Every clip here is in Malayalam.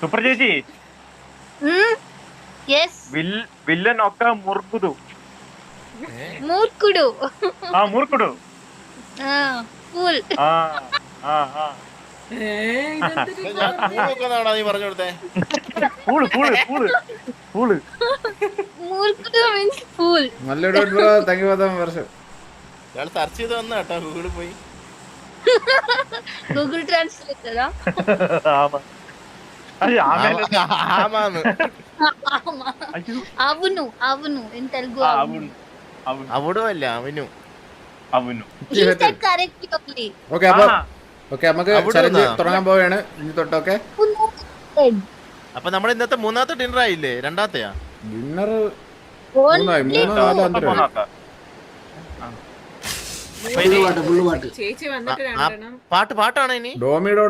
സുപ്രിയ ചേച്ചി. വില്ലൻ ഒക്കെ മുറുക്കുതു. മൂർക്കുടു. ആ മൂർക്കുടു. ആ ആ ആ നീ നല്ലൊരു വർഷം. സെർച്ച് ചെയ്ത് വന്ന ഗൂഗിളിൽ പോയി. గూగుల్ ట్రాన్స్లేట్ కదా ఆమా అది ఆమె ആമാന്ന് అయ్యో అవును అవును ఇన్ తెలుగు ఆ, అవును అవును అవును അവിടും അല്ല അവനും అవును He said correctly only. Okay അപ്പൊ ആ, ഓക്കെ നമുക്ക് അവിടെ ചലഞ്ച് നിന്നാ? തുടങ്ങാൻ പോവുകയാണ് ഇനി തൊട്ടൊക്കെ Who said? അപ്പൊ നമ്മുടെ ഇന്നത്തെ മൂന്നാമത്തെ ഡിന്നർ ആയില്ലേ രണ്ടാമത്തെയാ ഡിന്നർ മൂന്നായി Only മൂന്ന് നാല് మొత్తం പാട്ട് പാട്ടാണ് ഇനി? ഡോമിയുടെ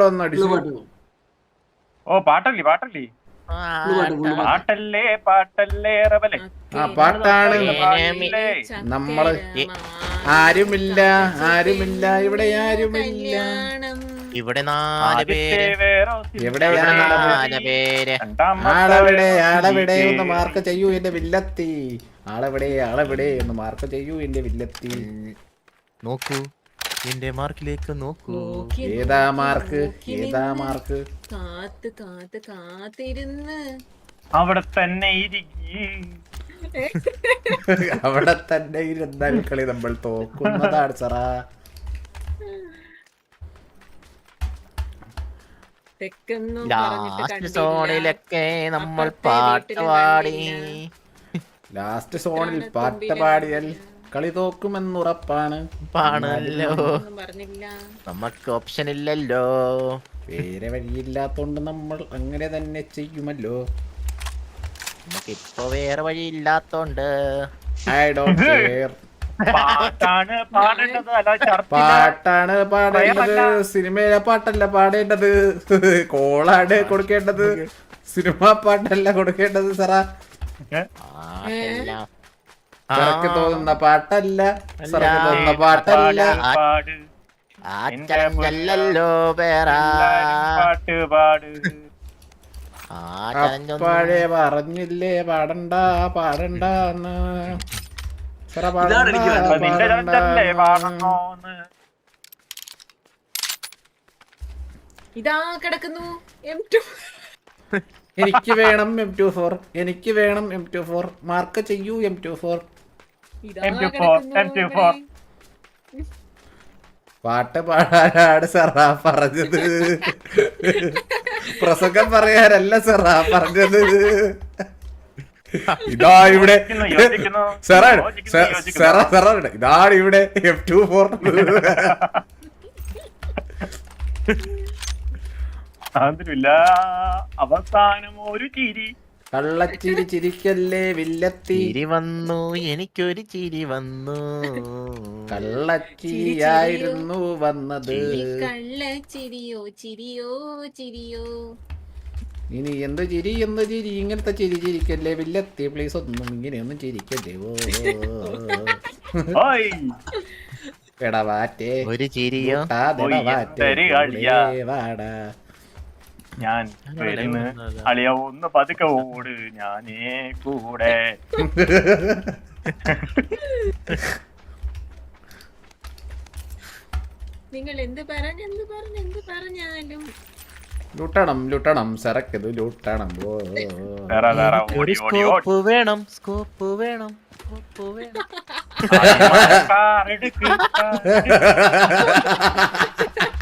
ഓ പാട്ടല്ലേ പാട്ടല്ലേ? പാട്ടല്ലേ പാട്ടല്ലേ റബലെ ആ പാട്ടാണ്. നമ്മൾ ആരുമില്ല ആരുമില്ല ഇവിടെ ആരുമില്ല. ഇവിടെ നാല് പേര്. ഇവിടെ നാല് പേര്. ആളവിടെ ആളവിടെ ഒന്ന് മാർക്ക് ചെയ്യൂ എന്റെ വില്ലത്തി. ആളവിടെ ആളവിടെ ഒന്ന് മാർക്ക് ചെയ്യൂ എന്റെ വില്ലത്തി. നോക്കൂ. എന്റെ മാർക്കിലേക്ക് നോക്കൂ. ഏതാ മാർക്ക്? ഏതാ മാർക്ക്? കാത്ത് കാത്ത് കാത്തിരുന്ന്. അവിടെ തന്നെ ഇരിക്കി അവിടെ തന്നെ ഇരുന്നാൽ കളി നമ്മൾ തോക്കുന്നതാണ് സറാ. ലാസ്റ്റ്. സോണിലൊക്കെ നമ്മൾ പാട്ട് പാടി. ലാസ്റ്റ് സോണിൽ പാട്ട് പാടിയാൽ കളി തോക്കുമെന്നുറപ്പാണ്. പാണല്ലോ. ഒന്നും പറഞ്ഞില്ല. നമുക്ക് ഓപ്ഷൻ ഇല്ലല്ലോ. വേറെ വഴിയില്ലാത്തോണ്ട് നമ്മൾ അങ്ങനെ തന്നെ ചെയ്യുമല്ലോ. നമുക്ക് ഇപ്പൊ വേറെ വഴി ഇല്ലാത്തോണ്ട് ഐ ഡോണ്ട് കെയർ പാട്ടാണ് പാടേണ്ടത്. അല്ല പാട്ടാണ് പാടേണ്ടത്. സിനിമയിലെ പാട്ടല്ല പാടേണ്ടത്. കോളാണ് കൊടുക്കേണ്ടത്. സിനിമ പാട്ടല്ല കൊടുക്കേണ്ടത് സാറാ. സറക്ക് തോന്നുന്ന പാട്ടല്ല സറക്ക് തോന്നുന്ന പാട്ടല്ല. പാട്. ആ ചലഞ്ചല്ലോ വേറെ പാട്ട് പാട്. അപ്പാഴേ പറഞ്ഞില്ലേ പാടണ്ട പാടണ്ട ഇതാ കിടക്കുന്നു എം ടു എനിക്ക് വേണം എം ടു ഫോർ എനിക്ക് വേണം എം ടു ഫോർ മാർക്ക് ചെയ്യൂ എം ടു ഫോർ പാട്ട് പാടാനാണ് സെറാ പറഞ്ഞത്. പ്രസംഗം പറയാനല്ല സെറാ പറഞ്ഞത്. ഇതാ ഇവിടെ സെറാണ് യോജിക്കുന്നു. സെറാ സെറാണ് ഇതാണ് ഇവിടെ എഫ് ടു ഫോർ അതില്ല അവസാനം ഒരു ചിരി. കള്ളച്ചിരി ചിരിക്കല്ലേ വില്ലത്തി? ചിരി വന്നു എനിക്കൊരു ചിരി വന്നു. കള്ളച്ചിരിയായിരുന്നു വന്നത്. കള്ളച്ചിരിയോ ചിരിയോ ചിരിയോ. ചിരിയോ ഇനി എന്ത് ചിരി എന്ത് ചിരി? ഇങ്ങനത്തെ ചിരി ചിരിക്കല്ലേ വില്ലത്തി? പ്ലീസ് ഒന്നും ഇങ്ങനെയൊന്നും ചിരിക്കല്ലേ ഓ ഓയ്. എടവാറ്റേ ഒരു ചിരിയോ? വാടാ. ഞാൻ വരുന്ന് അളിയ ഒന്ന് പതുക്കെ ഓട് ഞാനേ കൂടെ. നിങ്ങൾ എന്ത് പറഞ്ഞ എന്ത് പറഞ്ഞ എന്ത് പറഞ്ഞാലും. ലൂട്ടണം ലൂട്ടണം സരക്കത് ലൂട്ടണം. സ്കോപ്പ് വേണം സ്കോപ്പ് വേണം സ്കോപ്പ് വേണം.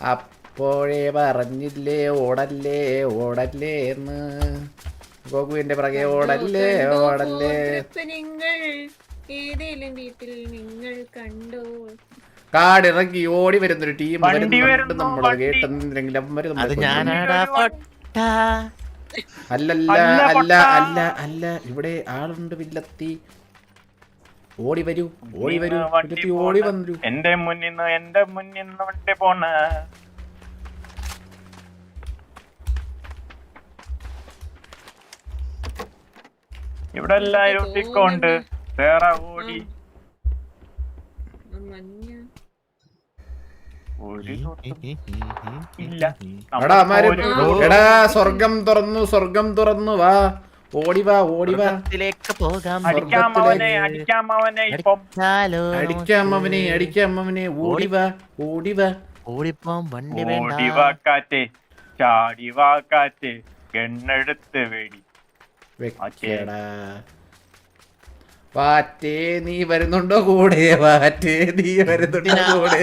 അപ്പോഴേ പറഞ്ഞില്ലേ ഓടല്ലേ ഓടല്ലേ എന്ന്. ഗോകുവിന്റെ പിറകെ ഓടല്ലേ ഓടല്ലേ. നിങ്ങൾ. ഏതേലും വീട്ടിൽ നിങ്ങൾ കണ്ടോ. കാടിറങ്ങി ഓടി വരുന്നൊരു ടീം നമ്മൾ പൊട്ട. അല്ലല്ല അല്ല, അല്ല അല്ല അല്ല ഇവിടെ ആളുണ്ട് വില്ലത്തി. ഓടി വരൂ ഓടി വരൂ വണ്ടി ഓടി വന്നു എന്റെ മുന്നിൽ നിന്ന് എന്റെ മുന്നിൽ നിന്ന് വണ്ടി പോണ. ഇവിടെ എല്ലാരും ഒട്ടിക്കൊണ്ട് വേറെ ഓടി. മഞ്ഞ. ഒരു ഇല്ല. എടാ അമ്മാര് എടാ സ്വർഗം തുറന്നു സ്വർഗം തുറന്നു വാ. ഓടി വാ ഓടി വാ സ്വർഗത്തിലേക്ക് പോകാം അടിക്കാം അവനെ അടിക്കാം അവനെ ഇപ്പം. ചാലോ അടിക്കാം അവനെ അടിക്കാം അവനെ. ഓടി വാ ഓടി വാ ഓടിപ്പോം വണ്ടി വേണ്ട. ഓടി വാ കാറ്റ് ചാടി വാ കാറ്റ് എണ്ണെടുത്ത് വേടി. വെക്കടാ. വാറ്റേ നീ വരുന്നുണ്ടോ കൂടെ? വാറ്റേ നീ വരുന്നുണ്ടോ കൂടെ?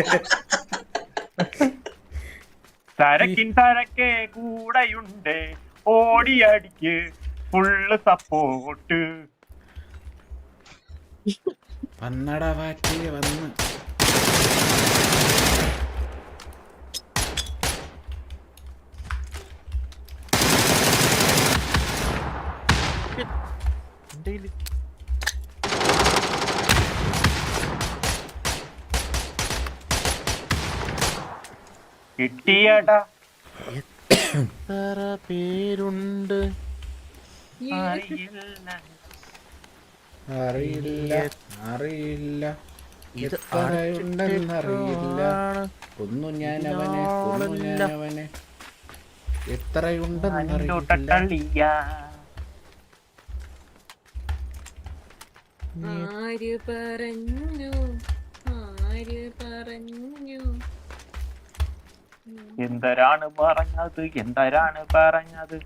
സരക്കിൻ തരക്കേ കൂടെയുണ്ട്. ഓടിയടിക്ക് ഫുള്ള് സപ്പോർട്ട് വന്നടാ വാറ്റി വന്ന്. കിട്ടിയാട്ടാ കിട്ടിയടാ. എത്ര പേരുണ്ട്? അറിയില്ല. അറിയില്ല അറിയില്ല. എത്രയുണ്ടെന്നറിയില്ല. കൊന്നു ഞാൻ അവനെ കൊന്നു ഞാൻ അവനെ എത്രയുണ്ടെന്നറിയില്ല. ആര് പറഞ്ഞു? ആര് പറഞ്ഞു? എന്തരാണ് പറഞ്ഞത്? എന്തരാണ് പറഞ്ഞത്?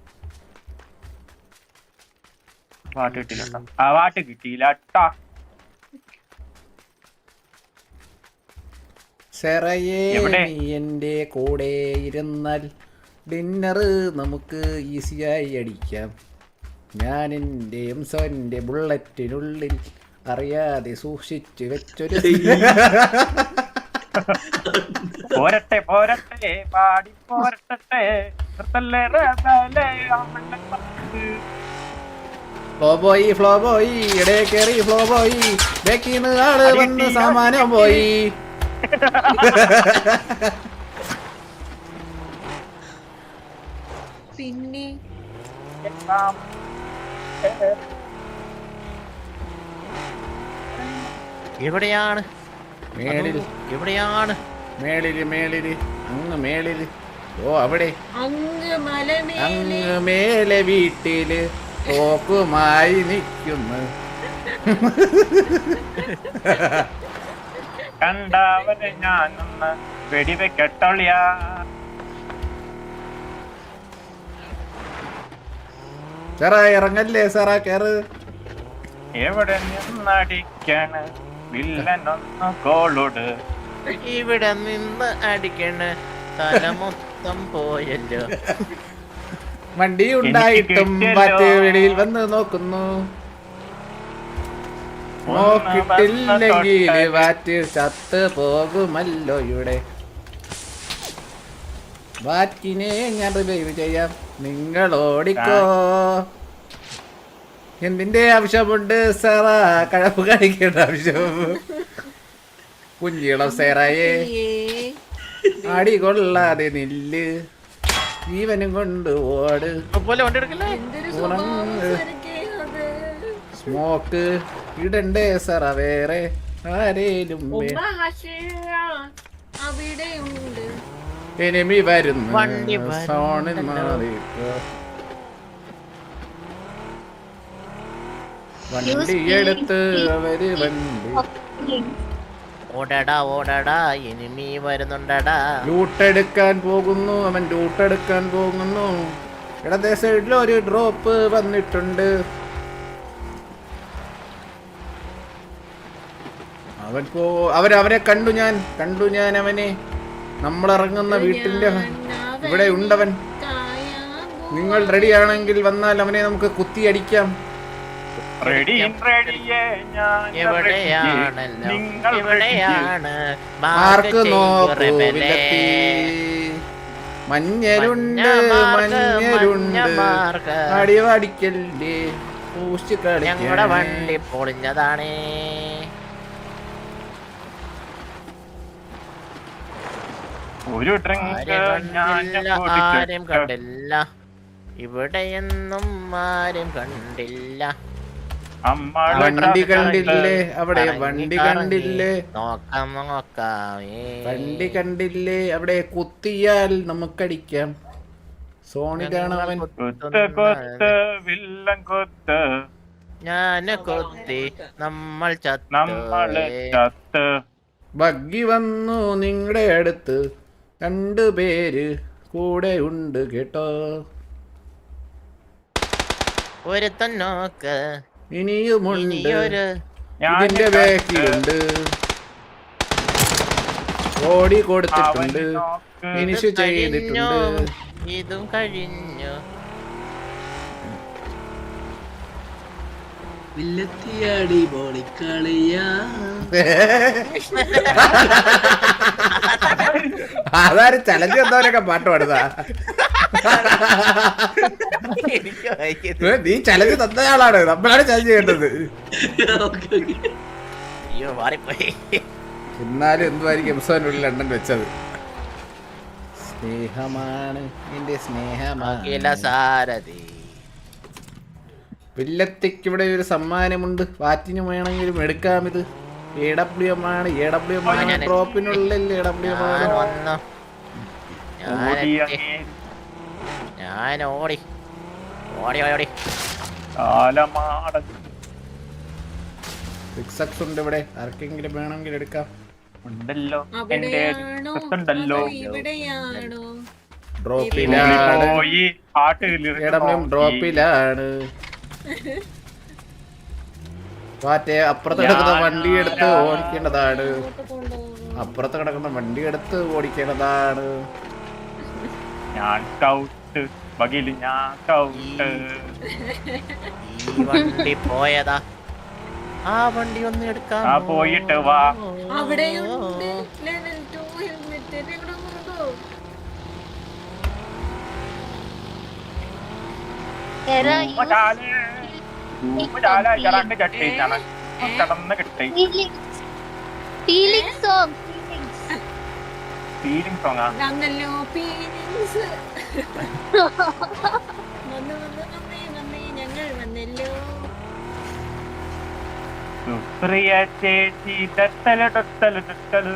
പാട്ട് കിട്ടിയില്ല ആ വാട്ട് കിട്ടിയില്ല ട്ടാ. സെറയെ? നീ എന്റെ കൂടെ ഇരുന്നാൽ ഡിന്നർ നമുക്ക് ഈസിയായി അടിക്കാം ഞാൻ എന്റെ എംസോന്റെ ബുള്ളറ്റിനുള്ളിൽ അറിയാതെ സൂക്ഷിച്ചു വെച്ചൊരു പോരട്ടെ പോരട്ടെ പാടി പോരട്ടെ ഫ്ലോ പോയി ഫ്ലോ പോയി ഇടേ കയറി ഫ്ലോ പോയി ബേക്കിന്ന് ആൾ വന്ന് സാമാനം പോയി. പിന്നെ? എവിടെയാണ്? മേളിൽ. എവിടെയാണ്? മേളിൽ മേളിൽ അങ്ങ് മേളിൽ ഓ അവിടെ. അങ്ങ് മലമേലെ. അങ്ങ് മേലെ വീട്ടിൽ. തോക്കുമായി നിൽക്കുന്നു. കണ്ടാവനെ ഞാനൊന്ന് വെടിവെക്കട്ടൊളിയാ. സാറാ ഇറങ്ങല്ലേ സാറാ കേറ്. എവിടെ നിന്നടിക്കാണ്? വില്ലനൊന്ന് കോളോട്. ഇവിടെ നിന്ന് അടിക്കണ്. തല മൊത്തം പോയല്ലോ. വണ്ടി ഉണ്ടായിട്ടും. മറ്റേ വെളിയിൽ വന്ന് നോക്കുന്നു. നോക്കിട്ടില്ലെങ്കിൽ വാറ്റ് ചത്ത് പോകുമല്ലോ ഇവിടെ. വാറ്റിനെ ഞാൻ റിവൈവ് ചെയ്യാം. നിങ്ങൾ ഓടിക്കോ. എന്തിന്റെ ആവശ്യമുണ്ട് സാറാ? കഴപ്പ് കാണിക്കേണ്ട ആവശ്യം. കുഞ്ഞിളം സേറായേ അടി കൊള്ളാതെ നില്ല്. ജീവനും കൊണ്ട് ഓട്. പോലെ വണ്ടി എടുക്കല്ലേ? സ്മോക്ക് ഇടണ്ടേ സാറ വേറെ ആരേലും എനിമി വരുന്നു. വണ്ടി സോണിൽ മാറി വണ്ടി എടുത്ത് അവർ വണ്ടി ഓടടാ ഓടടാ എനിമി വരുന്നുണ്ടടാ. ലൂട്ടെടുക്കാൻ പോകുന്നു അവൻ ലൂട്ടെടുക്കാൻ പോകുന്നു. ഇടത്തെ സൈഡിൽ ഒരു ഡ്രോപ്പ് വന്നിട്ടുണ്ട്. അവൻ പോ അവൻ അവനെ കണ്ടു ഞാൻ കണ്ടു ഞാൻ അവനെ. നമ്മൾ ഇറങ്ങുന്ന വീട്ടിന്റെ ഇവിടെ ഉണ്ടവൻ നിങ്ങൾ റെഡി ആണെങ്കിൽ വന്നാൽ അവനെ നമുക്ക് കുത്തി അടിക്കാം റെഡി റെഡിയേ ഞാൻ എവിടെയാണല്ലോ നിങ്ങൾ എവിടെയാണ്? മാർക്ക് നോക്കൂ. വില്ലത്തി. അടിവടിക്കല്ലേ ഞങ്ങളുടെ വണ്ടി പൊളിഞ്ഞതാണേ. ഒരു ആരും കണ്ടില്ല. ഇവിടെയൊന്നും ആരും കണ്ടില്ല. വണ്ടി കണ്ടില്ലേ? അവിടെ വണ്ടി കണ്ടില്ലേ നോക്കാം നോക്കാം ഏ. വണ്ടി കണ്ടില്ലേ? അവിടെ കുത്തിയാൽ നമുക്കടിക്കാം. സോണിക്കാണ് അവൻ വില്ലൻ കൊത്ത്. ഞാൻ കൊത്തി നമ്മൾ ചത്ത്. ബഗ്ഗി വന്നു നിങ്ങളുടെ അടുത്ത്. രണ്ടു പേര് കൂടെ ഉണ്ട് കേട്ടോ. ഒരുത്തൻ നോക്ക്. ഇനിയുമുണ്ട്. ഇതിന്റെ. ബാക്കിലുണ്ട് ഓടി കൊടുത്തിട്ടുണ്ട്. ഫിനിഷ് ചെയ്തിട്ടുണ്ട്. ഇതും കഴിഞ്ഞു. വില്ലത്തിയാടി ബോളിക്കളിയാ അതാരും ചലഞ്ച് എന്തോരൊക്കെ പാട്ട് പാടുതാ നീ ചലഞ്ച് തന്നയാളാണ്. നമ്മളാണ് ചലഞ്ച് ചെയ്യേണ്ടത്. ഓക്കെ ഓക്കെ അയ്യോ മാറിപ്പോയി. എന്നാലും എന്തുമായിരിക്കും എംസോനുള്ളിൽ എണ്ണൻ വെച്ചത്? സ്നേഹമാണ് എന്റെ സ്നേഹമാണ്. സാരഥി. വില്ലത്തിക്ക് ഇവിടെ ഒരു സമ്മാനമുണ്ട്. വാറ്റിന് വേണമെങ്കിലും എടുക്കാം ഇത് എ ഡബ്ല്യു എം ആണ്. എ ഡബ്ല്യു എം ആണ് ഡ്രോപ്പിനുള്ളിൽ എ ഡബ്ല്യു എം ഞാൻ ആണ് ഞാൻ ഓടി. ഓടി ഓടി സിക്സ് ഉണ്ട് ഇവിടെ. ആർക്കെങ്കിലും വേണമെങ്കിൽ എടുക്കാം. ഉണ്ടല്ലോ. എന്റെ ഉണ്ടല്ലോ ഡ്രോപ്പിലാണ്. അപ്പുറത്ത് കിടക്കുന്ന വണ്ടി എടുത്ത് ഓടിക്കേണ്ടതാണ്. അപ്പുറത്ത് കിടക്കുന്ന വണ്ടി എടുത്ത് ഓടിക്കേണ്ടതാണ്. ഞാൻ സ്കൗട്ട് ബഗിൽ ഞാൻ സ്കൗട്ട് ഈ വണ്ടി പോയതാ ആ വണ്ടി ഒന്ന് എടുക്കാം ആ പോയിട്ട് വാ അവിടെയുണ്ട് ലെവൽ ടു ഹെൽമെറ്റ് എന്നെ കൊണ്ടോ ഞാൻ കടന്ന് കിട്ടി ഫീലിങ്സ് സോങ് ഫീലിംഗ് സോങ് ആണല്ലോ ഫീലിങ്സ് വന്നു വന്നു ഞങ്ങൾ വന്നല്ലോ സുപ്രിയ ചേച്ചി തെത്തൽ തെത്തൽ തെത്തൽ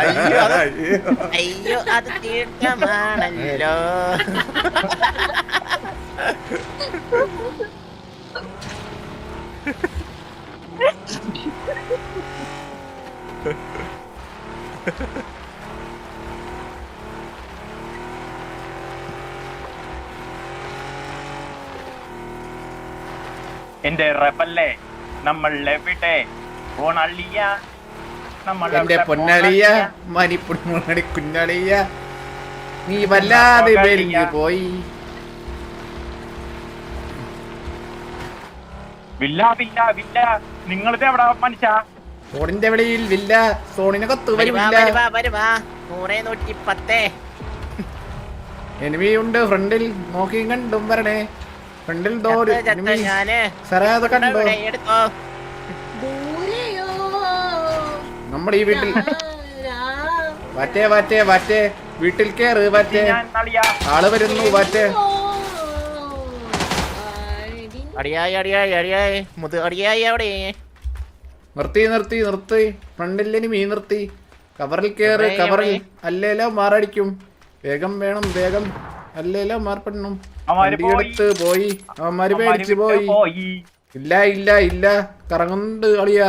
അയ്യോ, അത് അയ്യോ അത് തീർത്ഥമാണല്ലോ. എന്റെ റബല്ലേ നമ്മൾ എവിടെ? ഓണളിയ എന്റെ പൊന്നളിയ? മണിപ്പുണ്ണി കുഞ്ഞളിയ. നീ വല്ലാതെ വെലിഞ്ഞു പോയി. വില്ല വില്ല വില്ല. നിങ്ങളിത് എവിടെ മനുഷ്യ? സോണിന്റെ വെളിയിൽ വില്ല എനിമി ഉണ്ട് ഫ്രണ്ടിൽ. നോക്കി കണ്ടും വരണേ. ഫ്രണ്ടിൽ ഡോർ ചത്ത, ചത്ത എനിമി ഞാൻ. കണ്ടോ? ദൂരെയോ? നമ്മുടെ ഈ വീട്ടിൽ രാ വാറ്റേ വാറ്റേ വാറ്റേ. വീട്ടിൽ കേറ് വാറ്റേ. ആൾ വരുന്നു വാറ്റേ. അടിയായി അടിയായി അടിയായി. മുത് അടിയായി അവിടെ. നിർത്തി നിർത്തി നിർത്തി. ഫ്രണ്ടിൽ മീ നിർത്തി. കവറിൽ കേറ് എവിടെ, കവറിൽ എവിടെ? അല്ലേലോ മാറടിക്കും. വേഗം വേണം വേഗം. അല്ലേലോ മാർപ്പെടണം എടുത്ത് പോയി. അവന്മാര് പേടിച്ചു പോയി. ഇല്ല ഇല്ല ഇല്ല. കറങ്ങുന്നുണ്ട് കളിയാ.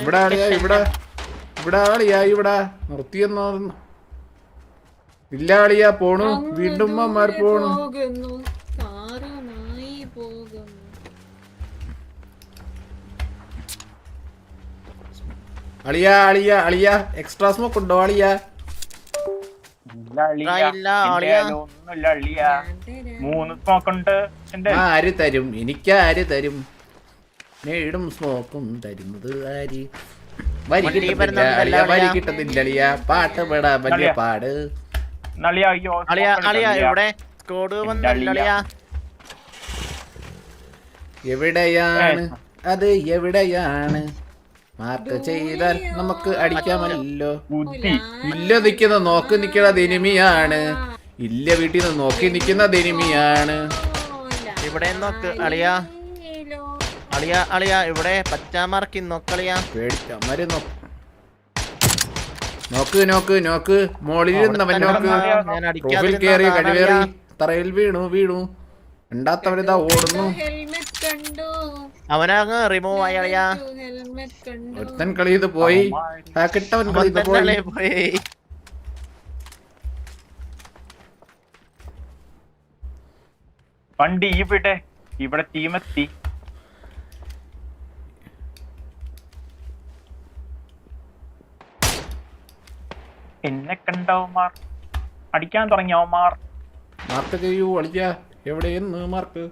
ഇവിടെ ആളിയാ ഇവിടെ. ഇവിടെ ആളിയാ ഇവിടെ. നിർത്തിയെന്നോ ഇല്ല ആളിയാ പോണു. വീണ്ടും അമ്മമാർ പോണു. അളിയാ അളിയ അളിയ. എക്സ്ട്രാ സ്മോക്ക് ഉണ്ടോ അളിയാ? അളിയ. അളിയ. ഒന്നുമില്ല അളിയ. മൂന്ന് സ്മോക്കുണ്ട് ആര് തരും? എനിക്ക് ആര് തരും? നേടും സ്മോക്കും തരുന്നത് ആര്? വരി വണ്ടി കിട്ടുന്നില്ല അളിയ. വരി. കിട്ടുന്നില്ല അളിയാ. പാട്ട് പെടാ വലിയ പാട്. എവിടെയാണ്? അത് എവിടെയാണ്? മാർക്ക് ചെയ്താൽ നമുക്ക് അടിക്കാമല്ലോ. ബുദ്ധി. ഇല്ല നിക്കുന്ന നോക്കി നിക്കണ ദിനിമിയാണ് ഇല്ല വീട്ടിൽ നിന്ന് നോക്കി നിക്കുന്ന ദിനിമിയാണ് ഇവിടെ നോക്ക് അളിയാ. അളിയ അളിയ ഇവിടെ പച്ചാമാർക്ക് നോക്കളിയാ പേടിച്ചമാര് നോക്ക്. നോക്ക് നോക്ക് നോക്ക്. മോളിൽ നോക്ക്. ഞാൻ അടിക്കാതിരിക്കാൻ കയറി കഴിവേറി തറയിൽ വീണു വീണു. രണ്ടാത്തവനിതാ ഓടുന്നു. ഹെൽമെറ്റ് കണ്ടു. അവനങ്ങ് റിമൂവ് ആയി ഒരുത്തൻ കളി പോയി. കിട്ടവൻ കളി പോയി. വണ്ടി ഇവിടെ ഇവിടെ ടീമെത്തി എന്നെ കണ്ടവന്മാർ അടിക്കാൻ തുടങ്ങിയവന്മാർ. മാർക്ക് ചെയ്യൂ അളിയ. എവിടെയെന്ന് മാർക്ക്?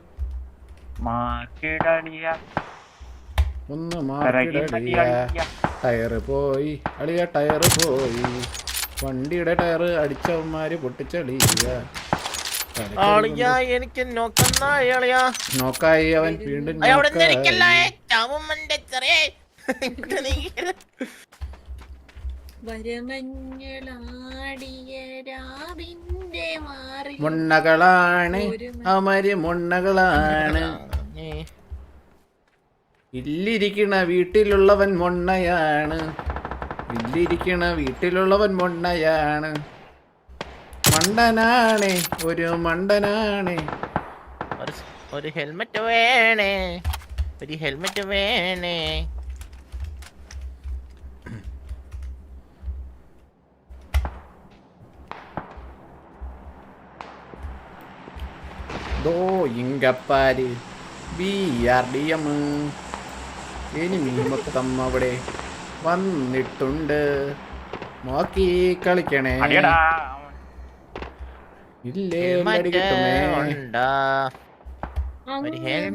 ഒന്ന് ടയറ് പോയി. അളിയ ടയർ പോയി. വണ്ടിയുടെ ടയറ് അടിച്ചവന്മാര് പൊട്ടിച്ചളിയ. അളിയ എനിക്ക് നോക്കായി അവൻ വീണ്ടും മുണ്ണകളാണ്. അമരി മുണ്ണകളാണ്. ഇല്ലിരിക്കണ വീട്ടിലുള്ളവൻ മൊണ്ണയാണ്. ഇല്ലിരിക്കണ വീട്ടിലുള്ളവൻ മൊണ്ണയാണ്. മണ്ടനാണ് ഒരു മണ്ടനാണ്. ഒരു ഒരു ഹെൽമെറ്റ് വേണേ. ഒരു ഹെൽമെറ്റ് വേണേ. ദോ ഇങ്കപ്പാര്. ബി ആർ ഡി എം ഇനി മൊത്തം അവിടെ വന്നിട്ടുണ്ട്. നോക്കി കളിക്കണേ. ഇല്ലേ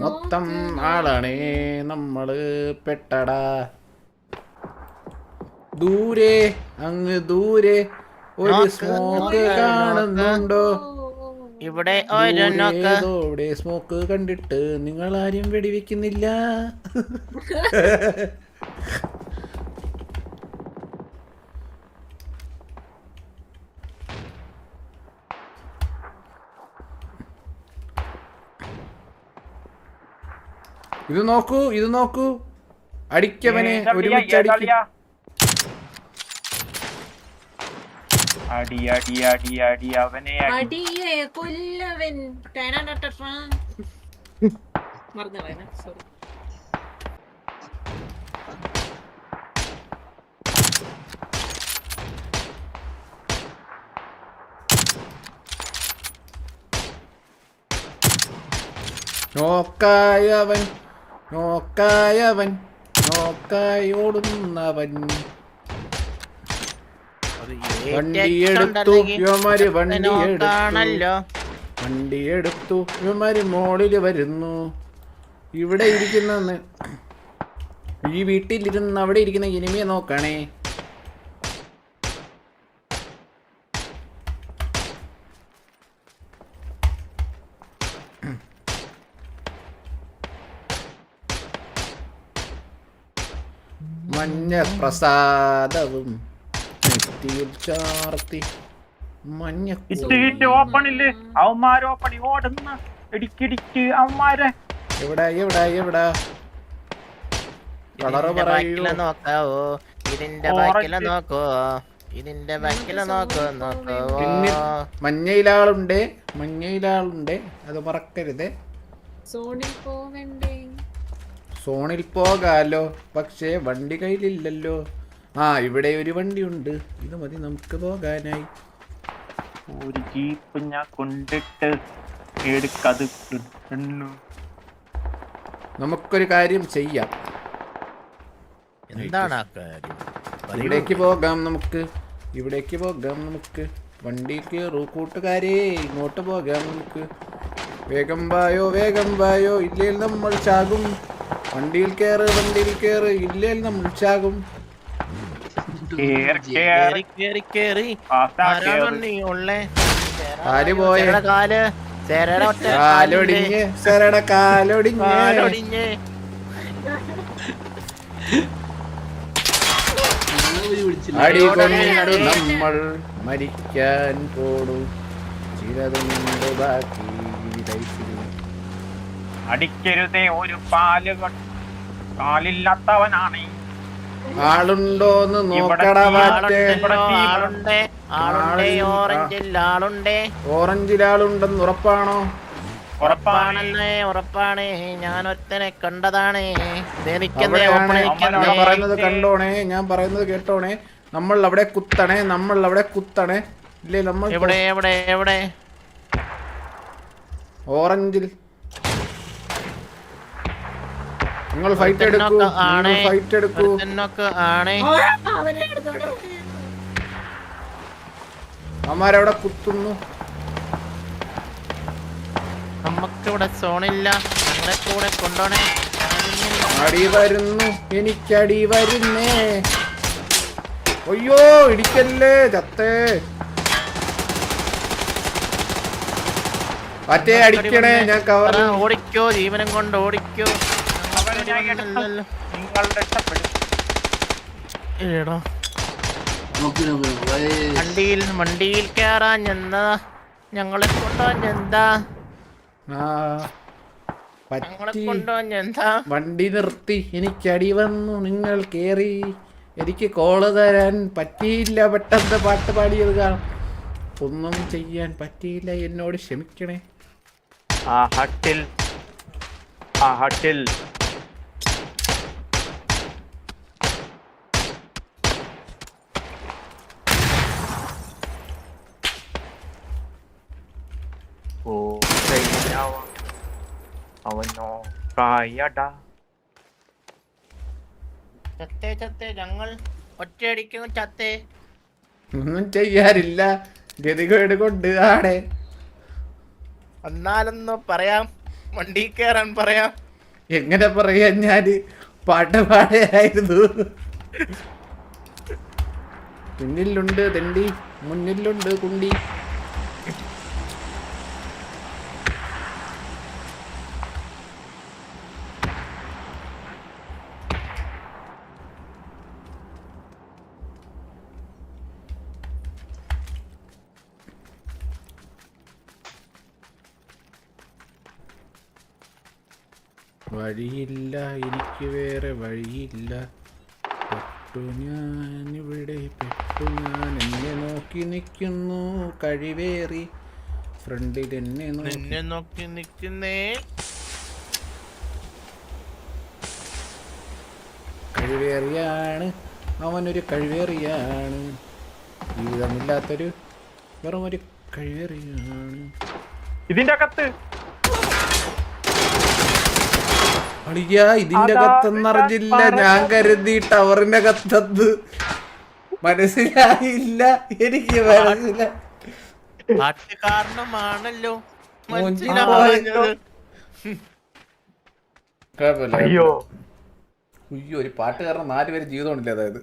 മൊത്തം ആളാണേ നമ്മൾ പെട്ടടാ. ദൂരെ അങ്ങ് ദൂരെ ഒരു സ്മോക്ക് കാണുന്നുണ്ടോ? ഇവിടെ ഇവിടെ ദൂരെ സ്മോക്ക് കണ്ടിട്ട് നിങ്ങൾ ആരും വെടിവെക്കുന്നില്ല. ഇത് നോക്കൂ ഇത് നോക്കൂ. അടിക്കവനെ ഒരുമിച്ച് അടിക്കും അടി അടി അടി അടി അവനെ അടി. അടിയെ കൊല്ലവൻ മറന്നു സോറി നോക്കായവൻ നോക്കായവൻ നോക്കായി ഓടുന്നവൻ ഒരു വണ്ടിയെടുത്തു ഏറ്റെടുത്തുണ്ടെങ്കിൽ യുവമാര് വണ്ടിയെടുത്തു. വണ്ടി വണ്ടിയെടുത്തു യുവമാര് മോളിൽ വരുന്നു. ഇവിടെ ഇരിക്കുന്ന ഈ വീട്ടിലിരുന്ന് അവിടെ ഇരിക്കുന്ന ഇനിമയെ നോക്കണേ. മഞ്ഞ പ്രസാദവും നെറ്റിയിൽ ചാർത്തി. മഞ്ഞ ഓപ്പൺ ഇല്ലേ? അവന്മാര് ഓപ്പണി ഓടുന്ന. ഇടിക്കിടിക്ക് അവന്മാരെ. എവിടെ എവിടെ എവിടെ? കളറ് പറയൂ. നോക്കാവോ? ഇതിന്റെ ബാക്കില നോക്കോ? ഇതിന്റെ ബാക്കില നോക്കോ? നോക്കോ. മഞ്ഞയിലാളുണ്ട്. മഞ്ഞയിലാളുണ്ട്. അത് മറക്കരുത്. സോണിൽ പോകണ്ടേ സോണിൽ പോകാലോ. പക്ഷേ വണ്ടി കയ്യിലില്ലല്ലോ. ആ ഇവിടെ ഒരു വണ്ടിയുണ്ട്. ഇത് മതി നമുക്ക് പോകാനായി. ഒരു ജീപ്പ് ഞാൻ കൊണ്ടിട്ട് എടുക്കത്. നമുക്കൊരു കാര്യം ചെയ്യാം. എന്താണ് ആ കാര്യം? പറയൂ. ഇവിടേക്ക് പോകാം നമുക്ക്. ഇവിടേക്ക് പോകാം നമുക്ക്. വണ്ടിക്ക് കയറൂ കൂട്ടുകാരെ ഇങ്ങോട്ട് പോകാം നമുക്ക്. വേഗം വായോ വേഗം വായോ ഇല്ലേൽ നമ്മൾ ചാകും. വണ്ടിയിൽ കയറ് വണ്ടിയിൽ കയറ് ഇല്ലേൽ നമ്മൾ ചാകും. അടികൊണ്ടു നമ്മൾ മരിക്കാൻ പോടു ചിലതുണ്ട് ബാക്കി അടിക്കരുതേ ഒരു പാൽ കാലില്ലാത്തവനാണ് ആളുണ്ടോന്ന് നോക്കടാ മാറ്റേ ആളുണ്ടേ ആളുണ്ട്. ഓറഞ്ചിൽ ആളുണ്ട്. ഓറഞ്ചിൽ ആളുണ്ടെന്ന് ഉറപ്പാണോ? ഉറപ്പാണല്ലേ ഉറപ്പാണ്. ഞാൻ ഒറ്റനെ കണ്ടതാണ്. ഞാൻ പറയുന്നത് കണ്ടോണേ ഞാൻ പറയുന്നത് കേട്ടോണേ. നമ്മൾ അവിടെ കുത്തണേ നമ്മൾ അവിടെ കുത്തണേ. ഇല്ലേ നമ്മൾ എവിടെ എവിടെ എവിടെ? ഓറഞ്ചിൽ നിങ്ങൾ ഫൈറ്റ് എടുക്കൂ ഫൈറ്റ് എടുക്കൂ. അമ്മാരവിടെ കുത്തുന്നു. നമുക്കിവിടെ സോണില്ല ഞങ്ങളെ കൂടെ കൊണ്ടോണേ. അടി വരുന്നു. എനിക്കടി വരുന്നേ. അയ്യോ ഇടിക്കല്ലേ ചത്തേ. മറ്റേ അടിക്കണേ ഞാൻ കവർ ഓടിക്കോ ജീവനം കൊണ്ട് ഓടിക്കോ. നോക്കി വണ്ടിയിൽ വണ്ടിയിൽ കേറാൻ എന്താ ഞങ്ങളെ കൊണ്ടോ എന്താ വണ്ടി നിർത്തി. എനിക്ക് അടി വന്നു. നിങ്ങൾ കേറി. എനിക്ക് കോൾ തരാൻ പറ്റിയില്ല. പെട്ടെന്ന് പാട്ട് പാടിയത് കാണാം. ഒന്നും ചെയ്യാൻ പറ്റിയില്ല. എന്നോട് ക്ഷമിക്കണേ. ആ ഹട്ടിൽ. ആ ഹട്ടിൽ ഓ കഴിഞ്ഞവ അവനോ കായടാ ചത്തേ ചത്തേ ഞങ്ങൾ ഒറ്റയടിക്കും ചത്തേ. ഒന്നും ചെയ്യാറില്ല. ഗതികേട് കൊണ്ട് ആടെ എന്നാലൊന്ന് പറയാം. വണ്ടി കയറാൻ പറയാം. എങ്ങനെ പറയാ ഞാൻ? പാട്ട് പാടയായിരുന്നു പിന്നിലുണ്ട് തെണ്ടി മുന്നിലുണ്ട് കുണ്ടി. വഴിയില്ല എനിക്ക് വേറെ വഴിയില്ല. പെട്ടു ഞാൻ ഇവിടെ പെട്ടു ഞാൻ എന്നെ നോക്കി നിൽക്കുന്നു കഴിവേറി. ഫ്രണ്ടിൽ എന്നെ എന്നെ നോക്കി നിൽക്കുന്നേ. കഴിവേറിയാണ്. അവനൊരു കഴിവേറിയാണ്. ജീവിതമില്ലാത്തൊരു വെറും ഒരു കഴിവേറിയാണ്. ഇതിന്റെ അകത്ത് അളിയ ഇതിന്റെ കത്തെന്നറിഞ്ഞില്ല ഞാൻ ഞാൻ കരുതി ടവറിന്റെ കത്തത് മനസ്സിലായില്ല. എനിക്ക് കാരണമാണല്ലോ അയ്യോ. അയ്യോ ഒരു പാട്ടുകാരൻ നാലുപേര് ജീവിതമുണ്ടല്ലേ അതായത്?